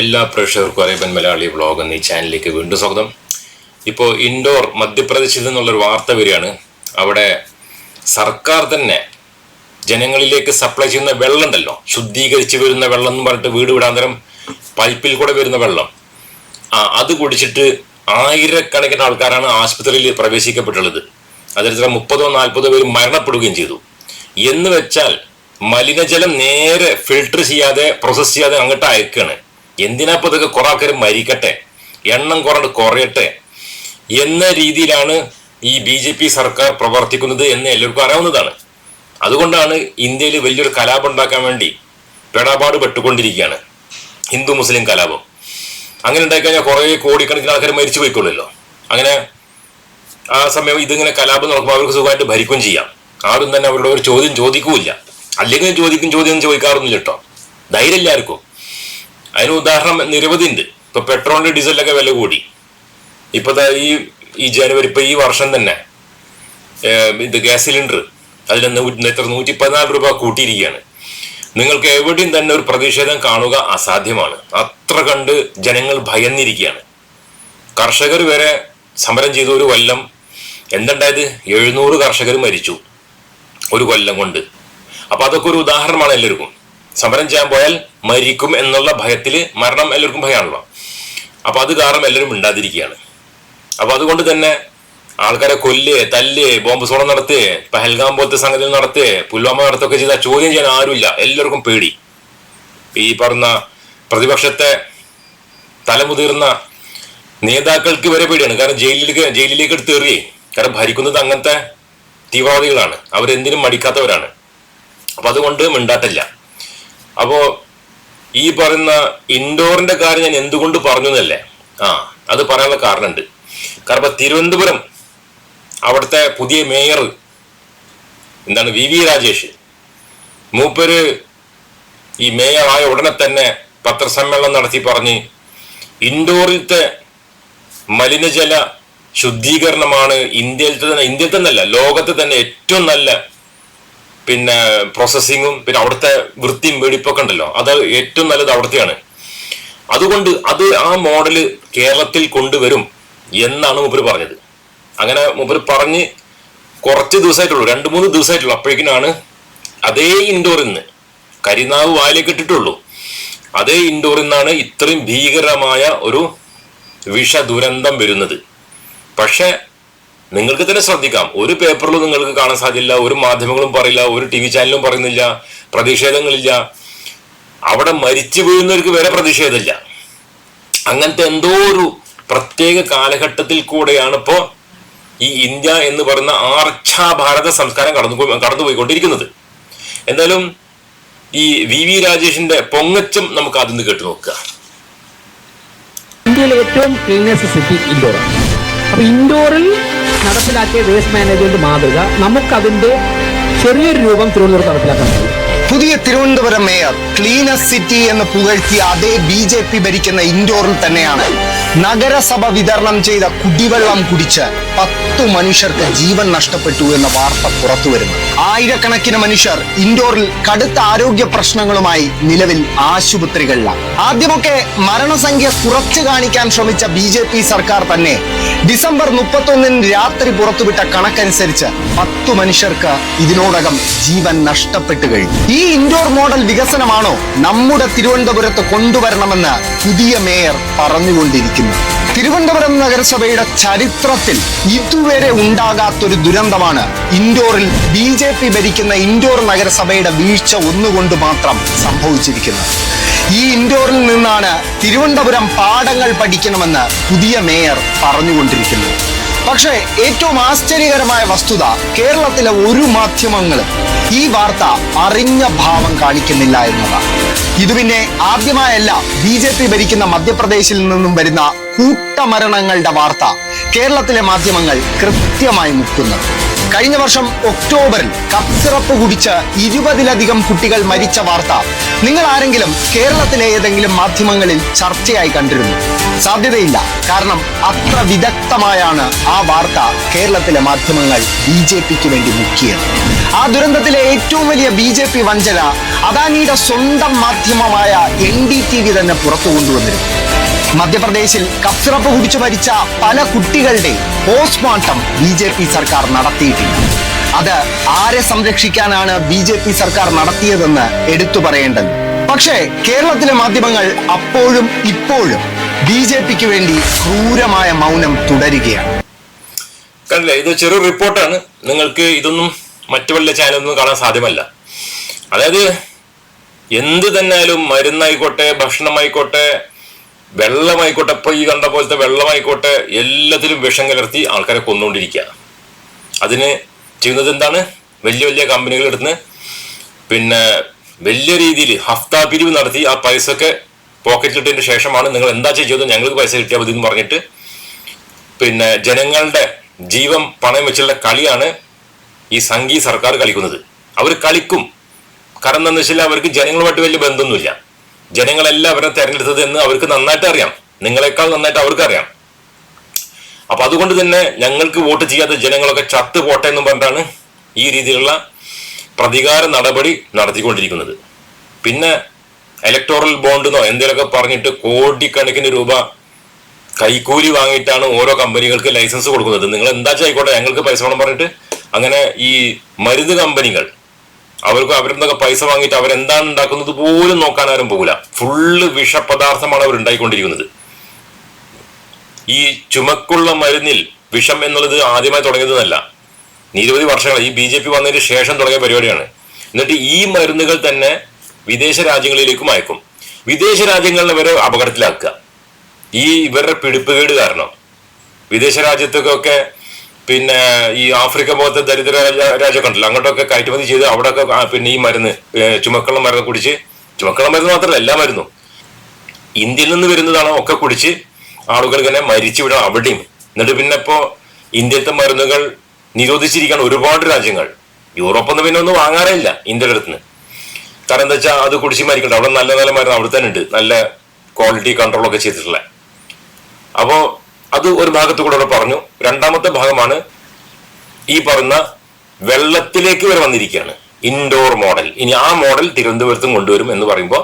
എല്ലാ പ്രേക്ഷകർക്കും Arabian Malayali vlog എന്നീ ചാനലിലേക്ക് വീണ്ടും സ്വാഗതം. ഇപ്പോൾ ഇൻഡോർ മധ്യപ്രദേശിൽ നിന്നുള്ളൊരു വാർത്ത വരികയാണ്. അവിടെ സർക്കാർ തന്നെ ജനങ്ങളിലേക്ക് സപ്ലൈ ചെയ്യുന്ന വെള്ളം ഉണ്ടല്ലോ ശുദ്ധീകരിച്ച് വരുന്ന വെള്ളം എന്ന് പറഞ്ഞിട്ട് വീട് വിടാന്തരം പൈപ്പിൽ കൂടെ വരുന്ന വെള്ളം. ആ അത് കുടിച്ചിട്ട് ആയിരക്കണക്കിന് ആൾക്കാരാണ് ആശുപത്രിയിൽ പ്രവേശിക്കപ്പെട്ടുള്ളത്. അതിൽ മുപ്പതോ നാൽപ്പതോ പേര് മരണപ്പെടുകയും ചെയ്തു. എന്ന് വെച്ചാൽ മലിനജലം നേരെ ഫിൽട്ടർ ചെയ്യാതെ പ്രോസസ് ചെയ്യാതെ അങ്ങോട്ട് അയക്കാണ് എന്തിനാ ഇപ്പൊ ഇതൊക്കെ കുറെ ആൾക്കാർ മരിക്കട്ടെ? എണ്ണം കുറണ്ട് കുറയട്ടെ? എന്ന രീതിയിലാണ് ഈ ബി ജെ പി സർക്കാർ പ്രവർത്തിക്കുന്നത് എന്ന് എല്ലാവർക്കും അറിയാവുന്നതാണ്. അതുകൊണ്ടാണ് ഇന്ത്യയിൽ വലിയൊരു കലാപം ഉണ്ടാക്കാൻ വേണ്ടി പെടാപാട് പെട്ടുകൊണ്ടിരിക്കുകയാണ്. ഹിന്ദു മുസ്ലിം കലാപം. അങ്ങനെ ഉണ്ടായിക്കഴിഞ്ഞാൽ കുറേ കോടിക്കണക്കിന് ആൾക്കാർ മരിച്ചു പോയിക്കൊള്ളുമല്ലോ അങ്ങനെ ആ സമയം ഇതിങ്ങനെ കലാപം നടക്കുമ്പോൾ അവർക്ക് സുഖമായിട്ട് ഭരിക്കും ചെയ്യാം. ആരും തന്നെ അവരുടെ ഒരു ചോദ്യം ചോദിക്കൂല അല്ലെങ്കിൽ ചോദിക്കും ചോദ്യം ചോദിക്കാറൊന്നുമില്ല കേട്ടോ. ധൈര്യം എല്ലാവർക്കും അതിന് ഉദാഹരണം നിരവധി ഉണ്ട്. ഇപ്പൊ പെട്രോളിന്റെ ഡീസലിനൊക്കെ വില കൂടി. ഇപ്പൊ ഈ ഈ ജനുവരി ഇപ്പൊ ഈ വർഷം തന്നെ ഇത് ഗ്യാസ് സിലിണ്ടർ അതിൽ എത്ര നൂറ്റി പതിനാല് രൂപ കൂട്ടിയിരിക്കുകയാണ്. നിങ്ങൾക്ക് എവിടെയും തന്നെ ഒരു പ്രതിഷേധം കാണുക അസാധ്യമാണ്. അത്ര കണ്ട് ജനങ്ങൾ ഭയന്നിരിക്കുകയാണ്. കർഷകർ വരെ സമരം ചെയ്ത ഒരു കൊല്ലം എന്തുണ്ടായത്? എഴുന്നൂറ് കർഷകർ മരിച്ചു ഒരു കൊല്ലം കൊണ്ട്. അപ്പൊ അതൊക്കെ ഒരു ഉദാഹരണമാണ് എല്ലാവർക്കും. സമരം ചെയ്യാൻ പോയാൽ മരിക്കും എന്നുള്ള ഭയത്തിൽ മരണം എല്ലാവർക്കും ഭയമാണല്ലോ അപ്പൊ അത് കാരണം എല്ലാവരും മിണ്ടാതിരിക്കുകയാണ്. അപ്പൊ അതുകൊണ്ട് തന്നെ ആൾക്കാരെ കൊല്ലേ തല്ലേ ബോംബ് സ്ഫോടനം നടത്തേ പഹൽഗാം പോലത്തെ സംഗതി നടത്തേ പുൽവാമ നടത്തൊക്കെ ചെയ്താൽ ചോദ്യം ചെയ്യാൻ ആരുമില്ല. എല്ലാവർക്കും പേടി. ഈ പറഞ്ഞ പ്രതിപക്ഷത്തെ തലമുതിർന്ന നേതാക്കൾക്ക് വരെ പേടിയാണ്. കാരണം ജയിലിലേക്ക് ജയിലിലേക്ക് എടുത്ത് എറിയേ കാരണം ഭരിക്കുന്നത് അങ്ങനത്തെ തീവ്രവാദികളാണ്. അവരെന്തിനും മടിക്കാത്തവരാണ്. അപ്പൊ അതുകൊണ്ട് മിണ്ടാട്ടില്ല അപ്പോ ഈ പറയുന്ന ഇൻഡോറിന്റെ കാര്യം ഞാൻ എന്തുകൊണ്ട് പറഞ്ഞു എന്നല്ലേ? ആ അത് പറയാനുള്ള കാരണമുണ്ട്. കാരണം തിരുവനന്തപുരം അവിടുത്തെ പുതിയ മേയർ എന്താണ് വി വി രാജേഷ്. മൂപ്പര് ഈ മേയർ ആയ ഉടനെ തന്നെ പത്രസമ്മേളനം നടത്തി പറഞ്ഞ് ഇൻഡോറിലത്തെ മലിനജല ശുദ്ധീകരണമാണ് ഇന്ത്യയിലത്തെ തന്നെ ഇന്ത്യയിൽ തന്നെയല്ല ലോകത്തെ തന്നെ ഏറ്റവും നല്ല പിന്നെ പ്രോസസ്സിങ്ങും പിന്നെ അവിടുത്തെ വൃത്തിയും വെടിപ്പൊക്കെ ഉണ്ടല്ലോ. അത് ഏറ്റവും നല്ലത് അവിടുത്തെയാണ്. അതുകൊണ്ട് അത് ആ മോഡൽ കേരളത്തിൽ കൊണ്ടുവരും എന്നാണ് മൂപ്പര് പറഞ്ഞത്. അങ്ങനെ മൂപ്പര് പറഞ്ഞ് കുറച്ച് ദിവസമായിട്ടുള്ളൂ രണ്ട് മൂന്ന് ദിവസമായിട്ടുള്ളൂ അപ്പോഴേക്കിനാണ് അതേ ഇൻഡോറിൽ നിന്ന് കരിനാവ് വായിലേക്ക് ഇട്ടിട്ടുള്ളൂ. അതേ ഇൻഡോറിൽ നിന്നാണ് ഇത്രയും ഭീകരമായ ഒരു വിഷ ദുരന്തം വരുന്നത്. പക്ഷെ നിങ്ങൾക്ക് തന്നെ ശ്രദ്ധിക്കാം. ഒരു പേപ്പറിലും നിങ്ങൾക്ക് കാണാൻ സാധ്യല്ല ഒരു മാധ്യമങ്ങളും പറയില്ല ഒരു ടി വി ചാനലും പറയുന്നില്ല പ്രതിഷേധങ്ങളില്ല. അവിടെ മരിച്ചു വീഴുന്നവർക്ക് വരെ പ്രതിഷേധമില്ല. അങ്ങനത്തെ എന്തോ ഒരു പ്രത്യേക കാലഘട്ടത്തിൽ കൂടെയാണ് ഇപ്പോ ഈ ഇന്ത്യ എന്ന് പറയുന്ന ആർച്ഛാ ഭാരത സംസ്കാരം കടന്നു കടന്നുപോയിക്കൊണ്ടിരിക്കുന്നത് എന്തായാലും ഈ വി വി രാജേഷിന്റെ പൊങ്ങച്ചം നമുക്ക് ആദ്യം കേട്ട് നോക്കുക. ഇന്ത്യയിലെ ഏറ്റവും ക്ലീനസ്റ്റ് സിറ്റി ഇൻഡോറാണ് അപ്പൊ ഇൻഡോറിൽ നടപ്പിലാക്കിയ വേസ്റ്റ് മാനേജ്മെന്റ് മാതൃക നമുക്കതിന്റെ ചെറിയൊരു രൂപം തിരുവനന്തപുരത്ത് നടപ്പിലാക്കാൻ കഴിയും പുതിയ തിരുവനന്തപുരം മേയർ ക്ലീനസ് സിറ്റി എന്ന് പുകഴ്ത്തിയ അതേ ബി ഭരിക്കുന്ന ഇൻഡോറിൽ തന്നെയാണ്. നഗരസഭ വിതരണം ചെയ്ത കുടിവെള്ളം കുടിച്ച് പത്തു മനുഷ്യർക്ക് ജീവൻ നഷ്ടപ്പെട്ടു എന്ന വാർത്ത പുറത്തു വരുന്നു. ആയിരക്കണക്കിന് മനുഷ്യർ ഇൻഡോറിൽ കടുത്ത ആരോഗ്യ പ്രശ്നങ്ങളുമായി നിലവിൽ ആശുപത്രികളിലാണ്. ആദ്യമൊക്കെ മരണസംഖ്യ കുറച്ചു കാണിക്കാൻ ശ്രമിച്ച ബി ജെ പി സർക്കാർ തന്നെ ഡിസംബർ മുപ്പത്തൊന്നിന് രാത്രി പുറത്തുവിട്ട കണക്കനുസരിച്ച് പത്തു മനുഷ്യർക്ക് ഇതിനോടകം ജീവൻ നഷ്ടപ്പെട്ടു കഴിഞ്ഞു. ഈ ഇൻഡോർ മോഡൽ വികസനമാണോ നമ്മുടെ തിരുവനന്തപുരത്ത് കൊണ്ടുവരണമെന്ന് പുതിയ മേയർ പറഞ്ഞുകൊണ്ടിരിക്കുന്നു. തിരുവനന്തപുരം നഗരസഭയുടെ ചരിത്രത്തിൽ ഇതുവരെ ഉണ്ടാകാത്തൊരു ദുരന്തമാണ് ഇൻഡോറിൽ ബി ജെ പി ഭരിക്കുന്ന ഇൻഡോർ നഗരസഭയുടെ വീഴ്ച ഒന്നുകൊണ്ട് മാത്രം സംഭവിച്ചിരിക്കുന്നത്. ഈ ഇൻഡോറിൽ നിന്നാണ് തിരുവനന്തപുരം പാഠങ്ങൾ പഠിക്കണമെന്ന് പുതിയ മേയർ പറഞ്ഞുകൊണ്ടിരിക്കുന്നത്. പക്ഷേ ഏറ്റവും ആശ്ചര്യകരമായ വസ്തുത കേരളത്തിലെ ഒരു മാധ്യമങ്ങളും ഈ വാർത്ത അറിഞ്ഞ ഭാവം കാണിക്കുന്നില്ല എന്നതാണ്. ഇത് പിന്നെ ആദ്യമായല്ല ബി ജെ പി ഭരിക്കുന്ന മധ്യപ്രദേശിൽ നിന്നും വരുന്ന കൂട്ടമരണങ്ങളുടെ വാർത്ത കേരളത്തിലെ മാധ്യമങ്ങൾ കൃത്യമായി മുക്കുന്നത് കഴിഞ്ഞ വർഷം ഒക്ടോബറിൽ കപ്സിറപ്പ് കുടിച്ച് ഇരുപതിലധികം കുട്ടികൾ മരിച്ച വാർത്ത നിങ്ങൾ ആരെങ്കിലും കേരളത്തിലെ ഏതെങ്കിലും മാധ്യമങ്ങളിൽ ചർച്ചയായി കണ്ടിരുന്നു? സാധ്യതയില്ല. കാരണം അത്ര വിദഗ്ധമായാണ് ആ വാർത്ത കേരളത്തിലെ മാധ്യമങ്ങൾ ബി ജെ പിക്ക് വേണ്ടി മുക്കിയത്. ആ ദുരന്തത്തിലെ ഏറ്റവും വലിയ ബി ജെ പി വഞ്ചന അദാനിയുടെ സ്വന്തം മാധ്യമമായ എൻ ഡി ടി വി തന്നെ പുറത്തു കൊണ്ടുവന്നിരുന്നു. മധ്യപ്രദേശിൽ കഫ്സിറപ്പ് കുടിച്ചു മരിച്ച പല കുട്ടികളുടെ പോസ്റ്റ്മോർട്ടം ബി ജെ പി സർക്കാർ നടത്തിയിട്ടില്ല. അത് ആരെ സംരക്ഷിക്കാനാണ് ബി ജെ പി സർക്കാർ നടത്തിയതെന്ന് എടുത്തു പറയേണ്ടത്. പക്ഷേ കേരളത്തിലെ മാധ്യമങ്ങൾ അപ്പോഴും ഇപ്പോഴും ബി ജെ പിക്ക് വേണ്ടി ക്രൂരമായ മൗനം തുടരുകയാണ്. കണ്ടില്ല ഇത് ചെറിയ റിപ്പോർട്ടാണ്. നിങ്ങൾക്ക് ഇതൊന്നും മറ്റു വല്ല ചാനലൊന്നും കാണാൻ സാധ്യമല്ല. അതായത് എന്ത് തന്നാലും മരുന്നായിക്കോട്ടെ ഭക്ഷണമായിക്കോട്ടെ വെള്ളമായിക്കോട്ടെ ഇപ്പൊ ഈ കണ്ട പോലത്തെ വെള്ളമായിക്കോട്ടെ എല്ലാത്തിലും വിഷം കലർത്തി ആൾക്കാരെ കൊന്നുകൊണ്ടിരിക്കുക അതിന് ചെയ്യുന്നത് എന്താണ്? വലിയ വലിയ കമ്പനികൾ എടുത്ത് പിന്നെ വലിയ രീതിയിൽ ഹഫ്താ പിരിവ് നടത്തി ആ പൈസ ഒക്കെ പോക്കറ്റിലിട്ടതിന് ശേഷമാണ് നിങ്ങൾ എന്താ ചെയ്തത് ഞങ്ങൾക്ക് പൈസ കിട്ടിയാൽ മതി എന്ന് പറഞ്ഞിട്ട് പിന്നെ ജനങ്ങളുടെ ജീവൻ പണയം വെച്ചുള്ള കളിയാണ് ഈ സംഘി സർക്കാർ കളിക്കുന്നത്. അവർ കളിക്കും. കാരണം എന്താ വെച്ചാൽ അവർക്ക് ജനങ്ങളുമായിട്ട് വലിയ ബന്ധമൊന്നുമില്ല. ജനങ്ങളെല്ലാം അവരെ തെരഞ്ഞെടുത്തത് എന്ന് അവർക്ക് നന്നായിട്ട് അറിയാം. നിങ്ങളെക്കാൾ നന്നായിട്ട് അവർക്ക് അറിയാം. അപ്പൊ അതുകൊണ്ട് തന്നെ ഞങ്ങൾക്ക് വോട്ട് ചെയ്യാത്ത ജനങ്ങളൊക്കെ ചത്ത് പോട്ടെ എന്നും പറഞ്ഞിട്ടാണ് ഈ രീതിയിലുള്ള പ്രതികാര നടപടി നടത്തിക്കൊണ്ടിരിക്കുന്നത്. പിന്നെ ഇലക്ടോറൽ ബോണ്ടെന്നോ എന്തെങ്കിലുമൊക്കെ പറഞ്ഞിട്ട് കോടിക്കണക്കിന് രൂപ കൈക്കൂലി വാങ്ങിയിട്ടാണ് ഓരോ കമ്പനികൾക്ക് ലൈസൻസ് കൊടുക്കുന്നത്. നിങ്ങൾ എന്താ ആയിക്കോട്ടെ ഞങ്ങൾക്ക് പൈസ വേണം പറഞ്ഞിട്ട് അങ്ങനെ ഈ മരുന്ന് കമ്പനികൾ അവർക്ക് അവരെന്തൊക്കെ പൈസ വാങ്ങിയിട്ട് അവരെന്താണ് ഉണ്ടാക്കുന്നത് പോലും നോക്കാൻ ആരും പോകില്ല. ഫുള്ള് വിഷപദാർത്ഥമാണ് അവർ ഉണ്ടായിക്കൊണ്ടിരിക്കുന്നത്. ഈ ചുമക്കുള്ള മരുന്നിൽ വിഷം എന്നുള്ളത് ആദ്യമായി തുടങ്ങിയതെന്നല്ല. നിരവധി വർഷങ്ങൾ ഈ ബി ജെ പി വന്നതിന് ശേഷം തുടങ്ങിയ പരിപാടിയാണ്. എന്നിട്ട് ഈ മരുന്നുകൾ തന്നെ വിദേശ രാജ്യങ്ങളിലേക്കും അയക്കും. വിദേശ രാജ്യങ്ങളിൽ വരെ അപകടത്തിലാക്കുക. ഈ ഇവരുടെ പിടിപ്പുകേട് കാരണം. വിദേശ രാജ്യത്തൊക്കെ പിന്നെ ഈ ആഫ്രിക്ക പോലത്തെ ദരിദ്ര രാജ്യ- രാജ്യമൊക്കെ ഉണ്ടല്ലോ അങ്ങോട്ടൊക്കെ കയറ്റുമതി ചെയ്ത് അവിടെയൊക്കെ പിന്നെ ഈ മരുന്ന് ചുമക്കളം മരുന്ന് കുടിച്ച് ചുമക്കുള്ള മരുന്ന് മാത്രമല്ല എല്ലാ മരുന്നും. ഇന്ത്യയിൽ നിന്ന് വരുന്നതാണ് ഒക്കെ കുടിച്ച് ആളുകൾ ഇങ്ങനെ മരിച്ചു വിടണം അവിടെയും. എന്നിട്ട് പിന്നെ ഇപ്പോ ഇന്ത്യത്തെ മരുന്നുകൾ നിരോധിച്ചിരിക്കുകയാണ് ഒരുപാട് രാജ്യങ്ങൾ. യൂറോപ്പൊന്നും പിന്നെ ഒന്നും വാങ്ങാറേ ഇല്ല ഇന്ത്യയുടെ അടുത്ത് നിന്ന്. കാരണം എന്താ വെച്ചാൽ അത് കുടിച്ച് മരിക്കണ്ട അവിടെ നല്ല നല്ല മരുന്ന് അവിടെ തന്നെ ഉണ്ട്. നല്ല ക്വാളിറ്റി കൺട്രോൾ ഒക്കെ ചെയ്തിട്ടുള്ള. അപ്പോ അത് ഒരു ഭാഗത്ത് കൂടെ പറഞ്ഞു. രണ്ടാമത്തെ ഭാഗമാണ് ഈ പറഞ്ഞ വെള്ളത്തിലേക്ക് വരെ വന്നിരിക്കുകയാണ്. ഇൻഡോർ മോഡൽ ഇനി ആ മോഡൽ തിരുവനന്തപുരത്തും കൊണ്ടുവരും എന്ന് പറയുമ്പോൾ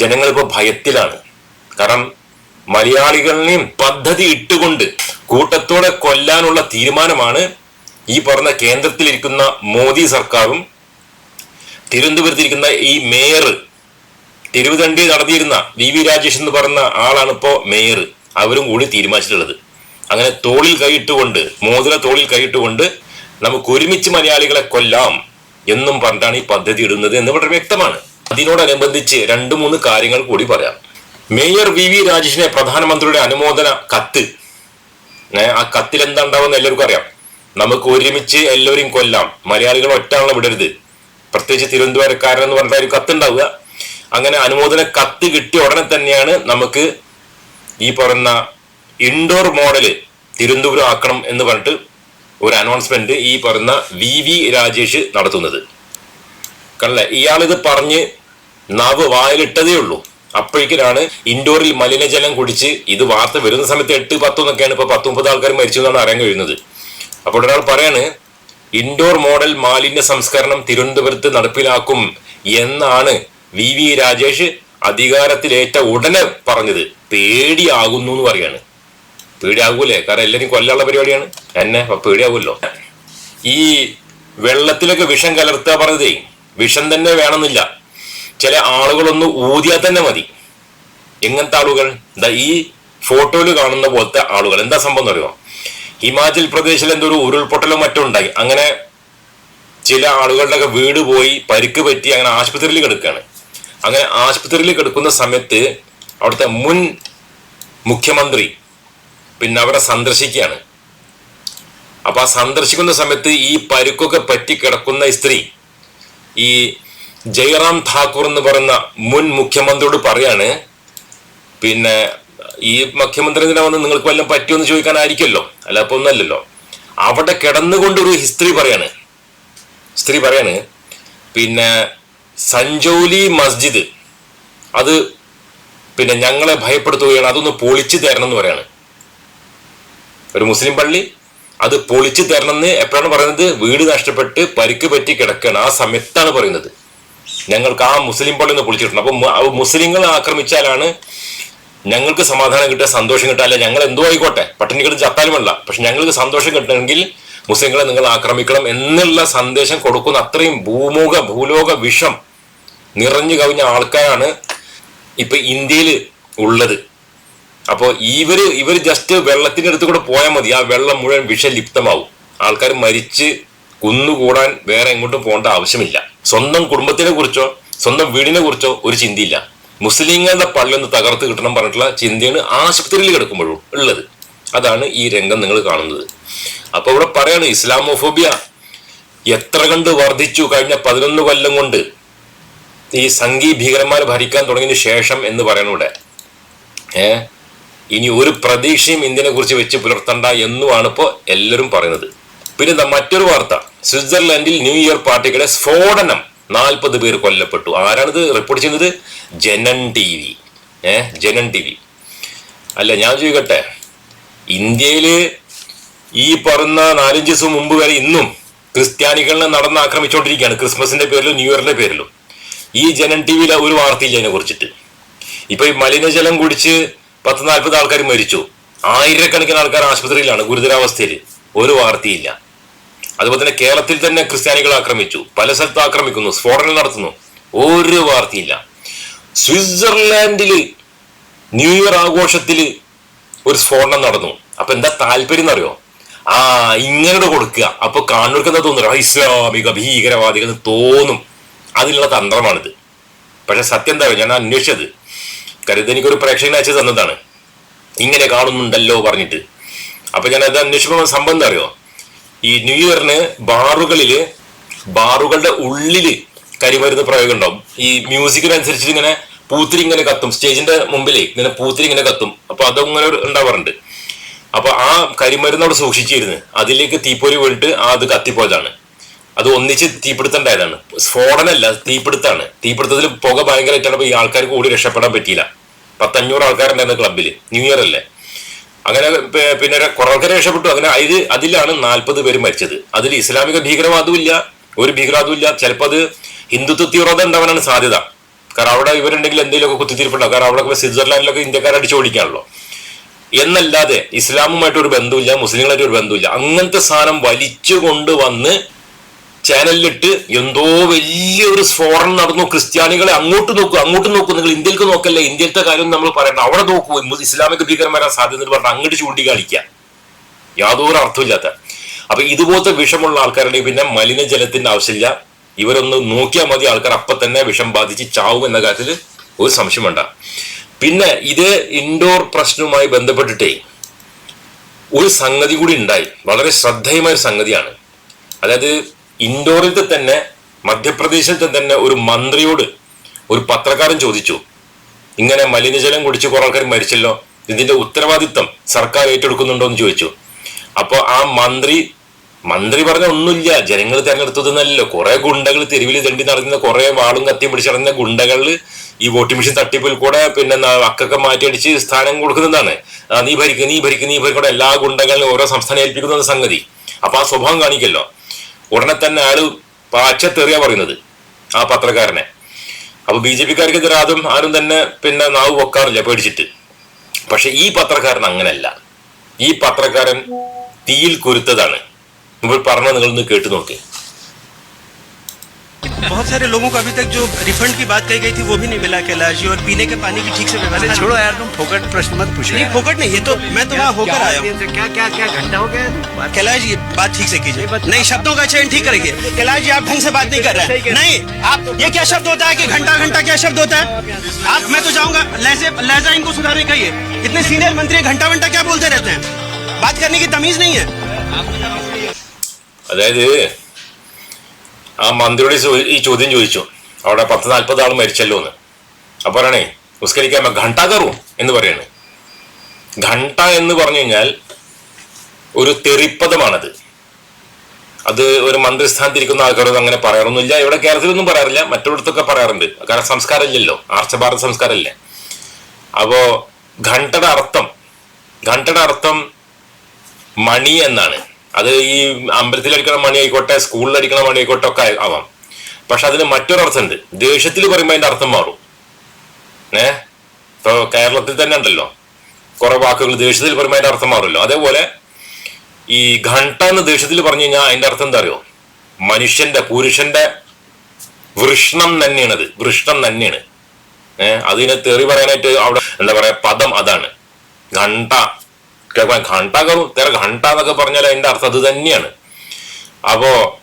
ജനങ്ങൾ ഇപ്പോൾ ഭയത്തിലാണ്. കാരണം മലയാളികളെയും പദ്ധതി ഇട്ടുകൊണ്ട് കൂട്ടത്തോടെ കൊല്ലാനുള്ള തീരുമാനമാണ് ഈ പറഞ്ഞ കേന്ദ്രത്തിലിരിക്കുന്ന മോദി സർക്കാരും തിരുവനന്തപുരത്തിരിക്കുന്ന ഈ മേയർ തിരുവിതണ്ടി നടത്തിയിരുന്ന വി വി രാജേഷ് എന്ന് പറഞ്ഞ ആളാണ് ഇപ്പോ മേയർ അവരും കൂടി തീരുമാനിച്ചിട്ടുള്ളത്. അങ്ങനെ തോളിൽ കൈയിട്ടുകൊണ്ട് മോതിര തോളിൽ കൈയിട്ടുകൊണ്ട് നമുക്ക് ഒരുമിച്ച് മലയാളികളെ കൊല്ലാം എന്നും പറഞ്ഞാണ് ഈ പദ്ധതി ഇടുന്നത് എന്ന് വളരെ വ്യക്തമാണ്. അതിനോടനുബന്ധിച്ച് രണ്ട് മൂന്ന് കാര്യങ്ങൾ കൂടി പറയാം. മേയർ വി വി രാജേഷിനെ പ്രധാനമന്ത്രിയുടെ അനുമോദന കത്ത്. ആ കത്തിൽ എന്താ ഉണ്ടാവുമെന്ന് എല്ലാവർക്കും അറിയാം. നമുക്ക് ഒരുമിച്ച് എല്ലാവരെയും കൊല്ലാം. മലയാളികൾ ഒറ്റാണല്ലോ വിടരുത്. പ്രത്യേകിച്ച് തിരുവനന്തപുരക്കാരൻ എന്ന് പറഞ്ഞിട്ട് ഒരു കത്ത് ഉണ്ടാവുക. അങ്ങനെ അനുമോദന കത്ത് കിട്ടിയ ഉടനെ തന്നെയാണ് നമുക്ക് ഈ പറയുന്ന ഇൻഡോർ മോഡൽ തിരുവനന്തപുരം ആക്കണം എന്ന് പറഞ്ഞിട്ട് ഒരു അനൗൺസ്മെന്റ് ഈ പറയുന്ന വി വി രാജേഷ് നടത്തുന്നത്. കണ്ടല്ലേ? ഇയാളിത് പറഞ്ഞ് നാവ് വായിലിട്ടതേ ഉള്ളൂ. അപ്പോഴേക്കിനാണ് ഇൻഡോറിൽ മലിനജലം കുടിച്ച് ഇത് വാർത്ത വരുന്ന സമയത്ത് എട്ട് പത്തൊന്നൊക്കെയാണ് ഇപ്പൊ പത്ത് മുപ്പത് ആൾക്കാർ മരിച്ചു എന്നാണ് അറിയാൻ കഴിയുന്നത്. അപ്പോൾ ഒരാൾ പറയാണ് ഇൻഡോർ മോഡൽ മാലിന്യ സംസ്കരണം തിരുവനന്തപുരത്ത് നടപ്പിലാക്കും എന്നാണ് വി വി രാജേഷ് അധികാരത്തിലേറ്റ ഉടനെ പറഞ്ഞത്. പേടിയാകുന്നു എന്ന് പറയാണ്. പേടിയാകൂലേ? കാരണം എല്ലാരും കൊല്ലാനുള്ള പരിപാടിയാണ്. എന്നെ അപ്പൊ പേടിയാകുമല്ലോ ഈ വെള്ളത്തിലൊക്കെ വിഷം കലർത്തുക പറഞ്ഞതേ വിഷം തന്നെ വേണമെന്നില്ല. ചില ആളുകളൊന്ന് ഊതിയാൽ തന്നെ മതി. എങ്ങനത്തെ ആളുകൾ? എന്താ ഈ ഫോട്ടോയിൽ കാണുന്ന പോലത്തെ ആളുകൾ. എന്താ സംഭവം അറിയുമോ ഹിമാചൽ പ്രദേശിൽ എന്തോ ഒരു ഉരുൾപൊട്ടലോ മറ്റോ ഉണ്ടായി. അങ്ങനെ ചില ആളുകളുടെ ഒക്കെ വീട് പോയി പരിക്ക് പറ്റി അങ്ങനെ ആശുപത്രിയിൽ കിടക്കുകയാണ് അങ്ങനെ ആശുപത്രിയിൽ കിടക്കുന്ന സമയത്ത് അവിടുത്തെ മുൻ മുഖ്യമന്ത്രി പിന്നെ അവിടെ സന്ദർശിക്കുകയാണ്. അപ്പൊ ആ സന്ദർശിക്കുന്ന സമയത്ത് ഈ പരുക്കൊക്കെ പറ്റി കിടക്കുന്ന സ്ത്രീ ഈ ജയറാം ഠാക്കൂർ എന്ന് പറയുന്ന മുൻ മുഖ്യമന്ത്രിയോട് പറയാണ് പിന്നെ ഈ മുഖ്യമന്ത്രി എന്തിനാ വന്ന് നിങ്ങൾക്ക് വല്ലതും പറ്റുമെന്ന് ചോദിക്കാനായിരിക്കുമല്ലോ അല്ല അപ്പൊ ഒന്നല്ലല്ലോ അവിടെ കിടന്നുകൊണ്ട് ഒരു ഹിസ്റ്ററി പറയാണ് സ്ത്രീ പറയാണ് പിന്നെ സഞ്ജോലി മസ്ജിദ് അത് പിന്നെ ഞങ്ങളെ ഭയപ്പെടുത്തുകയാണ് അതൊന്ന് പൊളിച്ചു തരണം എന്ന് പറയാണ്. ഒരു മുസ്ലിം പള്ളി അത് പൊളിച്ചു തരണം എന്ന് എപ്പോഴാണ് പറയുന്നത്? വീട് നഷ്ടപ്പെട്ട് പരിക്ക് പറ്റി കിടക്കുകയാണ്. ആ സമയത്താണ് പറയുന്നത്. ഞങ്ങൾക്ക് ആ മുസ്ലിം പള്ളി ഒന്ന് പൊളിച്ചിട്ടുണ്ട്. അപ്പൊ മുസ്ലിങ്ങൾ ആക്രമിച്ചാലാണ് ഞങ്ങൾക്ക് സമാധാനം കിട്ടുക സന്തോഷം കിട്ടുക. അല്ല ഞങ്ങൾ എന്തോ ആയിക്കോട്ടെ. പട്ടിണി കിട്ടും ചത്താലുമല്ല പക്ഷെ ഞങ്ങൾക്ക് സന്തോഷം കിട്ടണമെങ്കിൽ മുസ്ലിങ്ങളെ നിങ്ങൾ ആക്രമിക്കണം എന്നുള്ള സന്ദേശം കൊടുക്കുന്ന അത്രയും ഭൂമുഖ ഭൂലോക വിഷം നിറഞ്ഞു കവിഞ്ഞ ആൾക്കാരാണ് ഇപ്പൊ ഇന്ത്യയിൽ ഉള്ളത്. അപ്പോൾ ഇവർ ഇവർ ജസ്റ്റ് വെള്ളത്തിന്റെ അടുത്ത് കൂടെ പോയാൽ മതി. ആ വെള്ളം മുഴുവൻ വിഷലിപ്തമാവും ആൾക്കാർ മരിച്ച് കുന്നുകൂടാൻ വേറെ എങ്ങോട്ടും പോകേണ്ട ആവശ്യമില്ല. സ്വന്തം കുടുംബത്തിനെ കുറിച്ചോ സ്വന്തം വീടിനെ കുറിച്ചോ ഒരു ചിന്തയില്ല. മുസ്ലിങ്ങളുടെ പള്ളി ഒന്ന് തകർത്ത് കിട്ടണം പറഞ്ഞിട്ടുള്ള ചിന്തയാണ് ആശുപത്രിയിൽ കിടക്കുമ്പോഴും ഉള്ളത്. അതാണ് ഈ രംഗം നിങ്ങൾ കാണുന്നത്. അപ്പോൾ ഇവിടെ പറയാണ് ഇസ്ലാമോഫോബിയ എത്ര കണ്ട് വർദ്ധിച്ചു കഴിഞ്ഞ പതിനൊന്ന് കൊല്ലം കൊണ്ട്. ഈ സംഘീ ഭീകരന്മാർ ഭരിക്കാൻ തുടങ്ങിയതിന് ശേഷം എന്ന് പറയണ ഇവിടെ ഏ? ഇനി ഒരു പ്രതീക്ഷയും ഇന്ത്യനെ കുറിച്ച് വെച്ച് പുലർത്തണ്ട എന്നുമാണ് ഇപ്പോൾ എല്ലാവരും പറയുന്നത്. പിന്നെ മറ്റൊരു വാർത്ത. സ്വിറ്റ്സർലൻഡിൽ ന്യൂ ഇയർ പാർട്ടികളെ സ്ഫോടനം നാൽപ്പത് പേർ കൊല്ലപ്പെട്ടു. ആരാണിത്? റിപ്പോർട്ട് ചെയ്യുന്നത് ജനൻ ടി വി ഏ? ജനൻ ടി വി അല്ല ഞാൻ ചോദിക്കട്ടെ. ഇന്ത്യയിൽ ഈ പറഞ്ഞ നാലഞ്ച് ദിവസം മുമ്പ് വരെ ഇന്നും ക്രിസ്ത്യാനികളെ നടന്ന് ആക്രമിച്ചുകൊണ്ടിരിക്കുകയാണ് ക്രിസ്മസിന്റെ പേരിലും ന്യൂ ഇയറിന്റെ പേരിലും. ഈ ജനൻ ടി വിയിലെ ഒരു വാർത്തയില്ല അതിനെ കുറിച്ചിട്ട്. ഇപ്പൊ ഈ മലിനജലം കുടിച്ച് പത്ത് നാൽപ്പത് ആൾക്കാർ മരിച്ചു. ആയിരക്കണക്കിന് ആൾക്കാർ ആശുപത്രിയിലാണ് ഗുരുതരാവസ്ഥയിൽ. ഒരു വാർത്തയില്ല. അതുപോലെ തന്നെ കേരളത്തിൽ തന്നെ ക്രിസ്ത്യാനികൾ ആക്രമിച്ചു. പല സ്ഥലത്ത് ആക്രമിക്കുന്നു. സ്ഫോടനം നടത്തുന്നു. ഒരു വാർത്തയില്ല. സ്വിറ്റ്സർലാൻഡിൽ ന്യൂ ഇയർ ആഘോഷത്തിൽ ഒരു സ്ഫോടനം നടന്നു. അപ്പൊ എന്താ താല്പര്യം എന്നറിയോ? ആ ഇങ്ങനെ കൊടുക്കുക. അപ്പൊ കാണുന്നവർക്ക് എന്താ തോന്നുന്നു "ആ, ഇസ്ലാമിക ഭീകരവാദികൾ തോന്നും. അതിനുള്ള തന്ത്രമാണിത്. പക്ഷെ സത്യം എന്താ? ഞാൻ അന്വേഷിച്ചത്. കരുത് എനിക്കൊരു പ്രേക്ഷകൻ അയച്ചു തന്നതാണ്. ഇങ്ങനെ കാണുന്നുണ്ടല്ലോ പറഞ്ഞിട്ട്. അപ്പൊ ഞാൻ അത് അന്വേഷിക്കുമ്പോൾ സംഭവം അറിയോ? ഈ ന്യൂ ഇയറിന് ബാറുകളിൽ ബാറുകളുടെ ഉള്ളിൽ കരിമരുന്ന് പ്രയോഗം ഉണ്ടാവും. ഈ മ്യൂസിക്കിനനുസരിച്ച് ഇങ്ങനെ പൂത്തിരി ഇങ്ങനെ കത്തും. സ്റ്റേജിന്റെ മുമ്പിലേ ഇങ്ങനെ പൂത്തിരി ഇങ്ങനെ കത്തും. അപ്പൊ അതങ്ങനെ ഉണ്ടാവാറുണ്ട് അപ്പൊ ആ കരിമരുന്ന് അവിടെ സൂക്ഷിച്ചിരുന്ന്. അതിലേക്ക് തീപ്പൊരി വീണിട്ട് ആ അത് കത്തിപ്പോയതാണ്. അത് ഒന്നിച്ച് തീപിടുത്തണ്ടായതാണ് സ്ഫോടനല്ല തീപിടുത്താണ് തീപിടുത്തത്തിൽ പുക ഭയങ്കരമായിട്ടാണ് ഈ ആൾക്കാർ കൂടി രക്ഷപ്പെടാൻ പറ്റിയില്ല. പത്തഞ്ഞൂറ് ആൾക്കാരുണ്ടായിരുന്നു ക്ലബിൽ ന്യൂ ഇയർ അല്ലേ? അങ്ങനെ പിന്നെ കുറെ രക്ഷപ്പെട്ടു. അങ്ങനെ അതിൽ അതിലാണ് നാൽപ്പത് പേര് മരിച്ചത്. അതിൽ ഇസ്ലാമിക ഭീകരവാദവും ഇല്ല ഒരു ഭീകരവാദവും ഇല്ല. ചിലപ്പോൾ അത് ഹിന്ദുത്വ തീവ്രത ഉണ്ടാവാനാണ് സാധ്യത. കാരണം അവിടെ ഇവരുണ്ടെങ്കിൽ എന്തെങ്കിലുമൊക്കെ കുത്തിത്തിരിപ്പുണ്ടാവും. കാരണം അവിടെ സ്വിറ്റ്സർലാൻഡിലൊക്കെ ഇന്ത്യക്കാരെ അടിച്ചു ഓടിക്കാണല്ലോ. എന്നല്ലാതെ ഇസ്ലാമുമായിട്ട് ഒരു ബന്ധമില്ല മുസ്ലിങ്ങളായിട്ട് ഒരു ബന്ധമില്ല അങ്ങനത്തെ സാധനം വലിച്ചു കൊണ്ടുവന്ന് ചാനലിലിട്ട് എന്തോ വലിയൊരു സ്ഫോടനം നടന്നു. ക്രിസ്ത്യാനികളെ അങ്ങോട്ട് നോക്കൂ അങ്ങോട്ട് നോക്കൂ. നിങ്ങൾ ഇന്ത്യയിലേക്ക് നോക്കല്ലേ ഇന്ത്യയിലത്തെ കാര്യം നമ്മൾ പറയണ്ട. അവിടെ നോക്കൂ ഇസ്ലാമിക് ഭീകരന്മാരാ സാധ്യത പറഞ്ഞാൽ അങ്ങോട്ട് ചൂണ്ടിക്കാണിക്കുക. യാതൊരു അർത്ഥമില്ലാത്ത അപ്പൊ ഇതുപോലത്തെ വിഷമുള്ള ആൾക്കാരുടെ പിന്നെ മലിനജലത്തിന്റെ ആവശ്യമില്ല. ഇവരൊന്ന് നോക്കിയാൽ മതി ആൾക്കാർ അപ്പൊ തന്നെ വിഷം ബാധിച്ച് ചാവും എന്ന കാര്യത്തിൽ ഒരു സംശയം വേണ്ട. പിന്നെ ഇത് ഇൻഡോർ പ്രശ്നവുമായി ബന്ധപ്പെട്ടിട്ടേ ഒരു സംഗതി കൂടി ഉണ്ടായി. വളരെ ശ്രദ്ധേയമായ ഒരു സംഗതിയാണ്. അതായത് ഇൻഡോറിലത്തെ തന്നെ മധ്യപ്രദേശിലത്തെ തന്നെ ഒരു മന്ത്രിയോട് ഒരു പത്രക്കാരൻ ചോദിച്ചു ഇങ്ങനെ മലിനജലം കുടിച്ച് കുറെ ആൾക്കാർ മരിച്ചല്ലോ ഇതിന്റെ ഉത്തരവാദിത്തം സർക്കാർ ഏറ്റെടുക്കുന്നുണ്ടോ എന്ന് ചോദിച്ചു. അപ്പോൾ ആ മന്ത്രി മന്ത്രി പറഞ്ഞ ഒന്നുമില്ല ജനങ്ങൾ തെരഞ്ഞെടുത്തതെന്നല്ലോ കുറെ ഗുണ്ടകൾ തെരുവിൽ തണ്ടി നടന്ന കുറെ വാളും കത്തിയും പിടിച്ച് നടന്ന ഗുണ്ടകളിൽ ഈ വോട്ടിംഗ് മെഷീൻ തട്ടിപ്പിൽ കൂടെ പിന്നെ അക്കൊക്കെ മാറ്റി അടിച്ച് സ്ഥാനം കൊടുക്കുന്നതാണ്. നീ ഭരിക്കുക നീ ഭരിക്കുക നീ ഭരിക്കൂടെ എല്ലാ ഗുണ്ടകളിലും ഓരോ സംസ്ഥാനം ഏൽപ്പിക്കുന്ന സംഗതി. അപ്പൊ ആ സ്വഭാവം കാണിക്കല്ലോ. ഉടനെ തന്നെ ആൾ പാച്ചത്തെറിയാ പറയുന്നത് ആ പത്രക്കാരനെ. അപ്പൊ ബി ജെ പിക്കാർക്കെതിരെ ആദ്യം ആരും തന്നെ പിന്നെ നാവ് പൊക്കാറില്ല പേടിച്ചിട്ട്. പക്ഷെ ഈ പത്രക്കാരൻ അങ്ങനെയല്ല. ഈ പത്രക്കാരൻ തീയിൽ കുരുത്തതാണ്. ഇപ്പോൾ പറഞ്ഞ നിങ്ങളൊന്ന് കേട്ടു നോക്കി. बहुत सारे लोगों को अभी तक जो रिफंड की बात कही गई थी वो भी नहीं मिला कैलाश जी और पीने के पानी की ठीक से व्यवस्था छोड़ो यार तुम फोकट प्रश्न मत पूछो नहीं फोकट नहीं ये तो मैं तो वहाँ होकर आया हूँ। क्या क्या क्या घंटा हो गया? कैलाश जी बात ठीक से कीजिए। नहीं शब्दों का चयन ठीक करेंगे। कैलाश जी आप ढंग से बात नहीं कर रहे हैं। नहीं आप ये क्या शब्द होता है की घंटा घंटा क्या शब्द होता है? आप मैं तो जाऊँगा लहजे लहजा इनको सुधारने कहिए इतने सीनियर मंत्री घंटा घंटा क्या बोलते रहते हैं? बात करने की तमीज नहीं है। ആ മന്ത്രിയോട് ഈ ചോദ്യം ചോദിച്ചു. അവിടെ പത്ത് നാൽപ്പത് ആൾ മരിച്ചല്ലോ എന്ന്. അപ്പൊ പറയണേ ഉസ്കരിക്കാൻ ഘണ്ട കറു എന്ന് പറയാണ്. ഘണ്ട എന്ന് പറഞ്ഞു കഴിഞ്ഞാൽ ഒരു തെറിപ്പദമാണത്. അത് ഒരു മന്ത്രിസ്ഥാനത്തിരിക്കുന്ന ആൾക്കാരൊന്നും അങ്ങനെ പറയാറൊന്നുമില്ല. ഇവിടെ കേരളത്തിലൊന്നും പറയാറില്ല. മറ്റൊരിടത്തൊക്കെ പറയാറുണ്ട്. കാരണം സംസ്കാരം ഇല്ലല്ലോ ആർച്ചഭാരത ഇല്ല അപ്പോ ഘണ്ടയുടെ അർത്ഥം ഘണ്ടയുടെ അർത്ഥം മണി എന്നാണ്. അത് ഈ അമ്പലത്തിൽ അടിക്കണ മണി ആയിക്കോട്ടെ സ്കൂളിൽ അടിക്കണ മണി ആയിക്കോട്ടെ ഒക്കെ ആവാം. പക്ഷെ അതിന് മറ്റൊരർത്ഥമുണ്ട് ദേഷ്യത്തിൽ പറയുമ്പോൾ അതിന്റെ അർത്ഥം മാറും. ഏ? ഇപ്പൊ കേരളത്തിൽ തന്നെ ഉണ്ടല്ലോ. കുറെ വാക്കുകൾ ദേഷ്യത്തിൽ പറയുമ്പോൾ അതിന്റെ അർത്ഥം മാറുമല്ലോ. അതേപോലെ ഈ ഘണ്ട എന്ന് ദേഷ്യത്തിൽ പറഞ്ഞു കഴിഞ്ഞാൽ അതിന്റെ അർത്ഥം എന്താ അറിയോ? മനുഷ്യന്റെ പുരുഷന്റെ വൃഷ്ണം തന്നെയാണത്. വൃഷ്ണം തന്നെയാണ്. ഏഹ് അതിനെ തെറി പറയാനായിട്ട് അവിടെ എന്താ പറയാ പദം അതാണ്. ഘണ്ട കേൾക്കാൻ ഘണ്ട എന്നൊക്കെ പറഞ്ഞാൽ അതിന്റെ അർത്ഥം അത് തന്നെയാണ്. അപ്പോ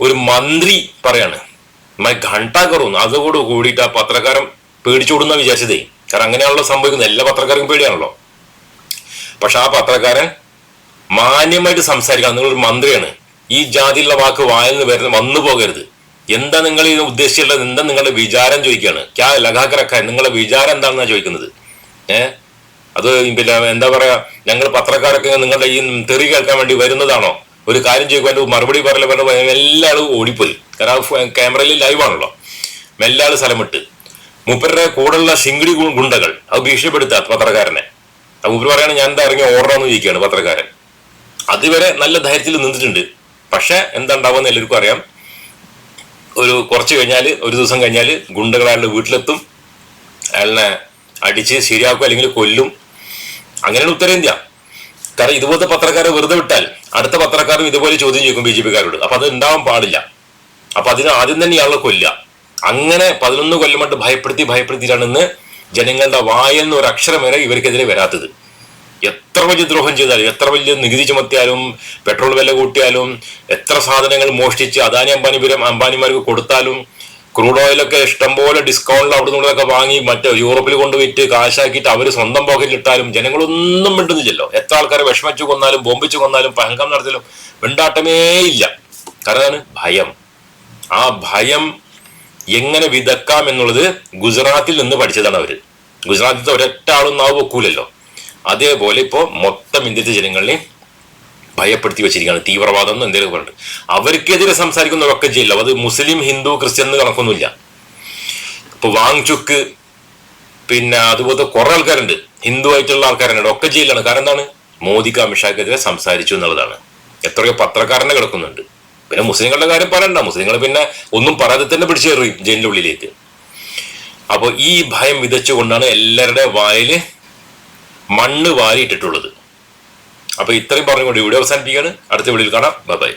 ഒരു മന്ത്രി പറയാണ് മൈ ഘണ്ട കറൂന്ന് അതോട് കൂടിയിട്ട് ആ പത്രക്കാരൻ പേടിച്ചോടുന്ന വിചാരിച്ചതേ. കാരണം അങ്ങനെയാണല്ലോ സംഭവിക്കുന്നത്. എല്ലാ പത്രക്കാർക്കും പേടിയാണല്ലോ. പക്ഷെ ആ പത്രക്കാരൻ മാന്യമായിട്ട് സംസാരിക്കണം. നിങ്ങളൊരു മന്ത്രിയാണ്. ഈ ജാതിയിലുള്ള വാക്ക് വായിൽ നിന്ന് വരുന്ന വന്നു പോകരുത്. എന്താ നിങ്ങൾ ഇത് ഉദ്ദേശിച്ചുള്ളത്? എന്താ നിങ്ങളുടെ വിചാരം ചോദിക്കുകയാണ്? ക്യാ ലഗാക്കറക്ക നിങ്ങളുടെ വിചാരം എന്താണെന്നാണ് ചോദിക്കുന്നത്? ഏ? അത് പിന്നെ എന്താ പറയാ ഞങ്ങൾ പത്രക്കാരൊക്കെ നിങ്ങളുടെ ഈ തെറി കേൾക്കാൻ വേണ്ടി വരുന്നതാണോ? ഒരു കാര്യം ചോദിക്കാൻ മറുപടി പറയല പറഞ്ഞ എല്ലാവരും ഓടിപ്പോയി. കാരണം ക്യാമറയിൽ ലൈവാണല്ലോ മെല്ലാൾ സ്ഥലം വിട്ട് മൂപ്പരുടെ കൂടെയുള്ള ശിങ്കിടി ഗുണ്ടകൾ അത് ഭീഷണിപ്പെടുത്തുക പത്രക്കാരനെ. മൂപ്പര് പറയാണ് ഞാൻ എന്താ ഇറങ്ങി ഓടണമെന്ന് ചോദിക്കുകയാണ് പത്രക്കാരൻ. അതുവരെ നല്ല ധൈര്യത്തിൽ നിന്നിട്ടുണ്ട്. പക്ഷെ എന്താ എല്ലാവർക്കും അറിയാം. ഒരു കുറച്ച് കഴിഞ്ഞാൽ ഒരു ദിവസം കഴിഞ്ഞാൽ ഗുണ്ടകൾ അയാളുടെ വീട്ടിലെത്തും. അയാളിനെ അടിച്ച് ശരിയാക്കും അല്ലെങ്കിൽ കൊല്ലും. അങ്ങനെയാണ് ഉത്തരേന്ത്യ. കാരണം ഇതുപോലത്തെ പത്രക്കാരെ വെറുതെ വിട്ടാൽ അടുത്ത പത്രക്കാരും ഇതുപോലെ ചോദ്യം ചോദിക്കും ബി ജെ പിക്കാരോട്. അപ്പൊ അത് ഉണ്ടാവാൻ പാടില്ല. അപ്പൊ അതിന് ആദ്യം തന്നെ ഇയാളെ കൊല്ലുക. അങ്ങനെ പതിനൊന്ന് കൊല്ലം കൊണ്ട് ഭയപ്പെടുത്തി ഭയപ്പെടുത്തിയിട്ടാണ് ഇന്ന് ജനങ്ങളുടെ നിന്ന് ഒരു അക്ഷരം വരെ ഇവർക്കെതിരെ വരാത്തത്. എത്ര വലിയ ദ്രോഹം ചെയ്താലും എത്ര വലിയ നികുതി ചുമത്തിയാലും പെട്രോൾ വില കൂട്ടിയാലും എത്ര സാധനങ്ങൾ മോഷ്ടിച്ച് അദാനി അംബാനി അംബാനിമാർക്ക് കൊടുത്താലും ക്രൂഡ് ഓയിലൊക്കെ ഇഷ്ടംപോലെ ഡിസ്കൗണ്ടിൽ അവിടെ നിന്നൊക്കെ വാങ്ങി മറ്റേ യൂറോപ്പിൽ കൊണ്ടുപോയിട്ട് കാശാക്കിയിട്ട് അവർ സ്വന്തം പോക്കറ്റിൽ ഇട്ടാലും ജനങ്ങളൊന്നും മിണ്ടുന്നില്ലല്ലോ. എത്ര ആൾക്കാരെ വിഷമിച്ചു കൊന്നാലും ബോംബിച്ചു കൊന്നാലും പഹങ്കം നടത്തിയാലും മിണ്ടാട്ടമേ ഇല്ല. കാരണം ഭയം. ആ ഭയം എങ്ങനെ വിതക്കാം എന്നുള്ളത് ഗുജറാത്തിൽ നിന്ന് പഠിച്ചതാണ് അവർ ഗുജറാത്തിൽ ഒരൊറ്റ ആളും നാവ് വെക്കൂലല്ലോ. അതേപോലെ ഇപ്പോൾ മൊത്തം ഇന്ത്യത്തെ ജനങ്ങളെ ഭയപ്പെടുത്തി വെച്ചിരിക്കുകയാണ് തീവ്രവാദം എന്ന് എന്തെങ്കിലും പറഞ്ഞിട്ട്. അവർക്കെതിരെ സംസാരിക്കുന്നവരൊക്കെ ചെയ്യില്ല. അത് മുസ്ലിം ഹിന്ദു ക്രിസ്ത്യൻ എന്ന് കണക്കൊന്നുമില്ല. ഇപ്പൊ വാങ്ചുക്ക് പിന്നെ അതുപോലത്തെ കുറെ ആൾക്കാരുണ്ട്. ഹിന്ദു ആയിട്ടുള്ള ആൾക്കാരുണ്ട്. ഒക്കെ ജയിലാണ് കാരണം എന്താണ്? മോദിക്ക് അമിത്ഷാക്കെതിരെ സംസാരിച്ചു എന്നുള്ളതാണ്. എത്രയോ പത്രക്കാരനെ കിടക്കുന്നുണ്ട്. പിന്നെ മുസ്ലിങ്ങളുടെ കാര്യം പറയണ്ട. മുസ്ലിങ്ങൾ പിന്നെ ഒന്നും പറയാതെ തന്നെ പിടിച്ചു കയറി ജയിലിന്റെ ഉള്ളിലേക്ക്. അപ്പോൾ ഈ ഭയം വിതച്ചുകൊണ്ടാണ് എല്ലാവരുടെ വായിൽ മണ്ണ് വാരിയിട്ടിട്ടുള്ളത്. അപ്പൊ ഇത്രയും പറഞ്ഞുകൊണ്ട് ഇവിടെ അവസാനിപ്പിക്കുകയാണ്. അടുത്ത വീഡിയോയിൽ കാണാം. ബൈ